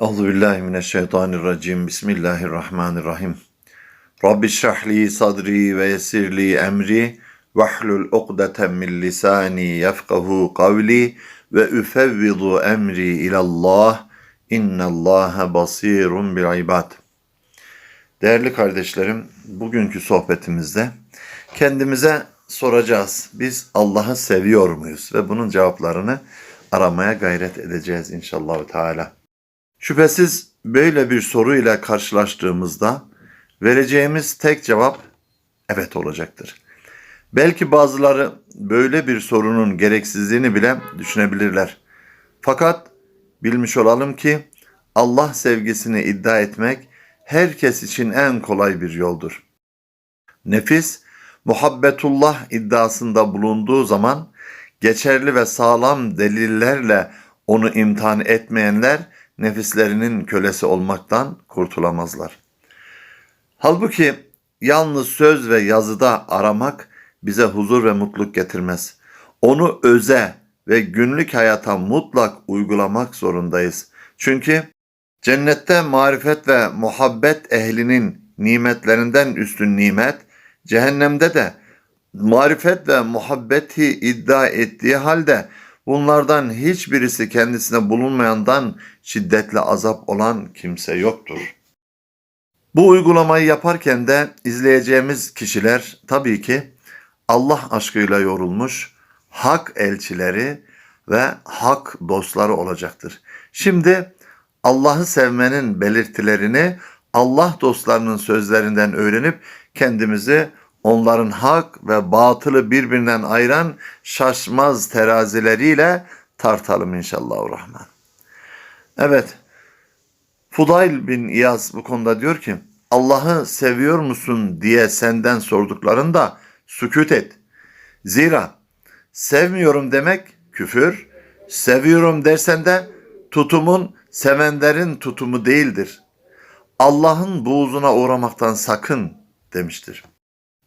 Euzu billahi mineşşeytanirracim. Bismillahirrahmanirrahim. Rabbi şrah li sadri ve yessir li emri ve hlul ukdeten min lisani yefkahu kavli ve üfevvidu emri ilallah. İnnallaha basirun bil ibad. Değerli kardeşlerim, bugünkü sohbetimizde kendimize soracağız. Biz Allah'ı seviyor muyuz? Ve bunun cevaplarını aramaya gayret edeceğiz inşallah Teala. Şüphesiz böyle bir soruyla karşılaştığımızda vereceğimiz tek cevap evet olacaktır. Belki bazıları böyle bir sorunun gereksizliğini bile düşünebilirler. Fakat bilmiş olalım ki Allah sevgisini iddia etmek herkes için en kolay bir yoldur. Nefis muhabbetullah iddiasında bulunduğu zaman geçerli ve sağlam delillerle onu imtihan etmeyenler nefislerinin kölesi olmaktan kurtulamazlar. Halbuki yalnız söz ve yazıda aramak bize huzur ve mutluluk getirmez. Onu öze ve günlük hayata mutlak uygulamak zorundayız. Çünkü cennette marifet ve muhabbet ehlinin nimetlerinden üstün nimet, cehennemde de marifet ve muhabbeti iddia ettiği halde bunlardan hiçbirisi kendisine bulunmayandan şiddetli azap olan kimse yoktur. Bu uygulamayı yaparken de izleyeceğimiz kişiler tabii ki Allah aşkıyla yorulmuş hak elçileri ve hak dostları olacaktır. Şimdi Allah'ı sevmenin belirtilerini Allah dostlarının sözlerinden öğrenip kendimizi onların hak ve batılı birbirinden ayıran şaşmaz terazileriyle tartalım inşallah rahman. Evet, Fudayl bin İyaz bu konuda diyor ki, Allah'ı seviyor musun diye senden sorduklarında sükut et. Zira sevmiyorum demek küfür, seviyorum dersen de tutumun sevenlerin tutumu değildir. Allah'ın buğzuna uğramaktan sakın demiştir.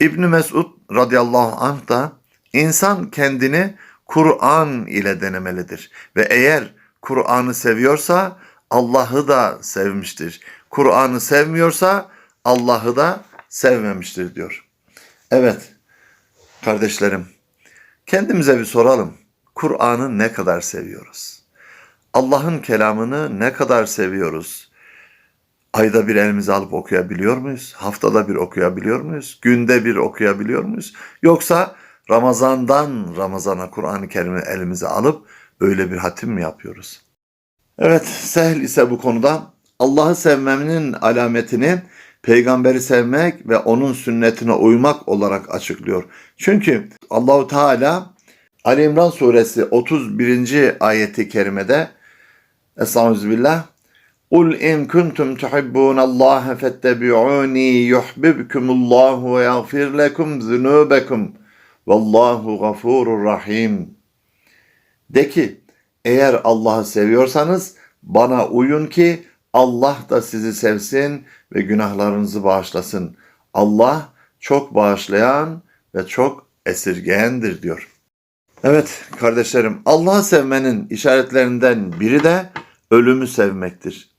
İbn Mesud radıyallahu anh da insan kendini Kur'an ile denemelidir ve eğer Kur'an'ı seviyorsa Allah'ı da sevmiştir. Kur'an'ı sevmiyorsa Allah'ı da sevmemiştir diyor. Evet kardeşlerim kendimize bir soralım. Kur'an'ı ne kadar seviyoruz? Allah'ın kelamını ne kadar seviyoruz? Ayda bir elimize alıp okuyabiliyor muyuz? Haftada bir okuyabiliyor muyuz? Günde bir okuyabiliyor muyuz? Yoksa Ramazan'dan Ramazan'a Kur'an-ı Kerim'i elimize alıp öyle bir hatim mi yapıyoruz? Evet, Sehl ise bu konuda Allah'ı sevmemin alametini peygamberi sevmek ve onun sünnetine uymak olarak açıklıyor. Çünkü Allahu Teala Ali İmran suresi 31. ayeti kerimede Estağfirullah قُلْ اِنْ كُنْتُمْ تُحِبُّونَ اللّٰهَ فَاتَّبِعُونِي يُحْبِبْكُمُ اللّٰهُ وَيَغْفِرْ لَكُمْ ذُنُوبَكُمْ وَاللّٰهُ غَفُورٌ رَحِيمٌ De ki, eğer Allah'ı seviyorsanız bana uyun ki Allah da sizi sevsin ve günahlarınızı bağışlasın. Allah çok bağışlayan ve çok esirgeyendir diyor. Evet kardeşlerim Allah'ı sevmenin işaretlerinden biri de ölümü sevmektir.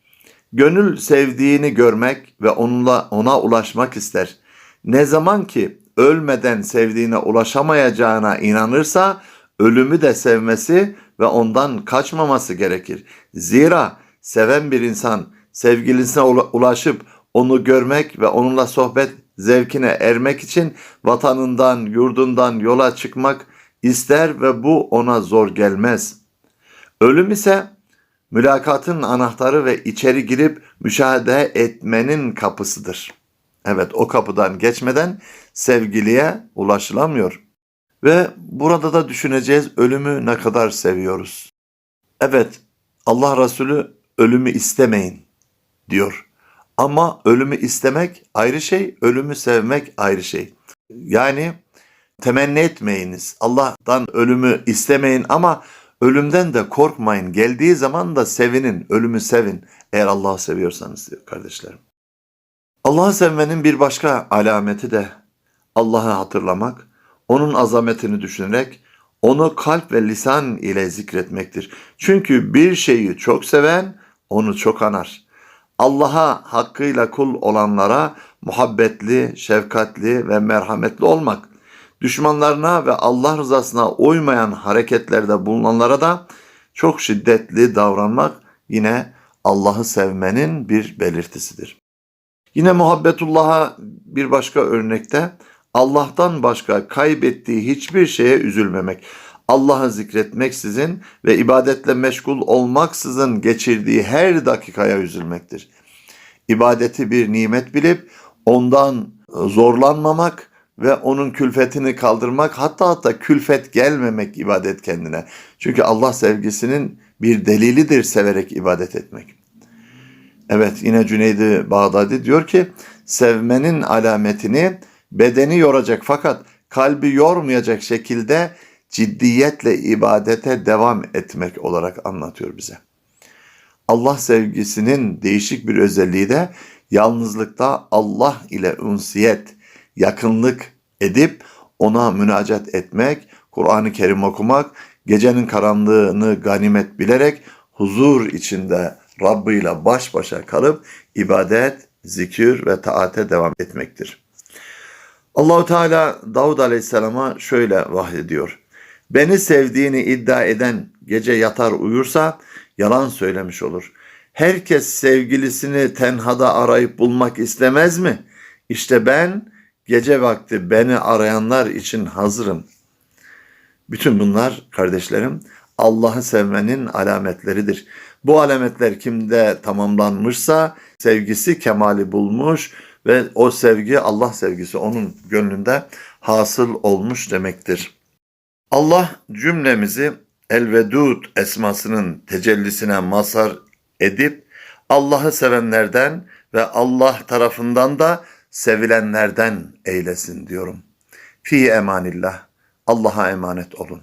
Gönül sevdiğini görmek ve onunla ona ulaşmak ister. Ne zaman ki ölmeden sevdiğine ulaşamayacağına inanırsa ölümü de sevmesi ve ondan kaçmaması gerekir. Zira seven bir insan sevgilisine ulaşıp onu görmek ve onunla sohbet zevkine ermek için vatanından, yurdundan yola çıkmak ister ve bu ona zor gelmez. Ölüm ise mülakatın anahtarı ve içeri girip müşahede etmenin kapısıdır. Evet o kapıdan geçmeden sevgiliye ulaşılamıyor. Ve burada da düşüneceğiz ölümü ne kadar seviyoruz. Evet Allah Resulü ölümü istemeyin diyor. Ama ölümü istemek ayrı şey, ölümü sevmek ayrı şey. Yani temenni etmeyiniz. Allah'tan ölümü istemeyin ama ölümden de korkmayın. Geldiği zaman da sevinin, ölümü sevin. Eğer Allah'ı seviyorsanız diyor kardeşlerim. Allah'ı sevmenin bir başka alameti de Allah'ı hatırlamak, onun azametini düşünerek onu kalp ve lisan ile zikretmektir. Çünkü bir şeyi çok seven onu çok anar. Allah'a hakkıyla kul olanlara muhabbetli, şefkatli ve merhametli olmak, düşmanlarına ve Allah rızasına uymayan hareketlerde bulunanlara da çok şiddetli davranmak yine Allah'ı sevmenin bir belirtisidir. Yine muhabbetullah'a bir başka örnekte Allah'tan başka kaybettiği hiçbir şeye üzülmemek, Allah'ı zikretmeksizin ve ibadetle meşgul olmaksızın geçirdiği her dakikaya üzülmektir. İbadeti bir nimet bilip ondan zorlanmamak ve onun külfetini kaldırmak hatta hatta külfet gelmemek ibadet kendine. Çünkü Allah sevgisinin bir delilidir severek ibadet etmek. Evet yine Cüneydi Bağdadi diyor ki sevmenin alametini bedeni yoracak fakat kalbi yormayacak şekilde ciddiyetle ibadete devam etmek olarak anlatıyor bize. Allah sevgisinin değişik bir özelliği de yalnızlıkta Allah ile ünsiyet, yakınlık edip ona münacat etmek, Kur'an-ı Kerim okumak, gecenin karanlığını ganimet bilerek huzur içinde Rabbıyla baş başa kalıp ibadet, zikir ve taate devam etmektir. Allahu Teala Davud Aleyhisselam'a şöyle vahyediyor. Beni sevdiğini iddia eden gece yatar uyursa yalan söylemiş olur. Herkes sevgilisini tenhada arayıp bulmak istemez mi? İşte ben gece vakti beni arayanlar için hazırım. Bütün bunlar kardeşlerim Allah'ı sevmenin alametleridir. Bu alametler kimde tamamlanmışsa sevgisi kemali bulmuş ve o sevgi Allah sevgisi onun gönlünde hasıl olmuş demektir. Allah cümlemizi El-Vedud esmasının tecellisine mazhar edip Allah'ı sevenlerden ve Allah tarafından da sevilenlerden eylesin diyorum. Fi emanillah. Allah'a emanet olun.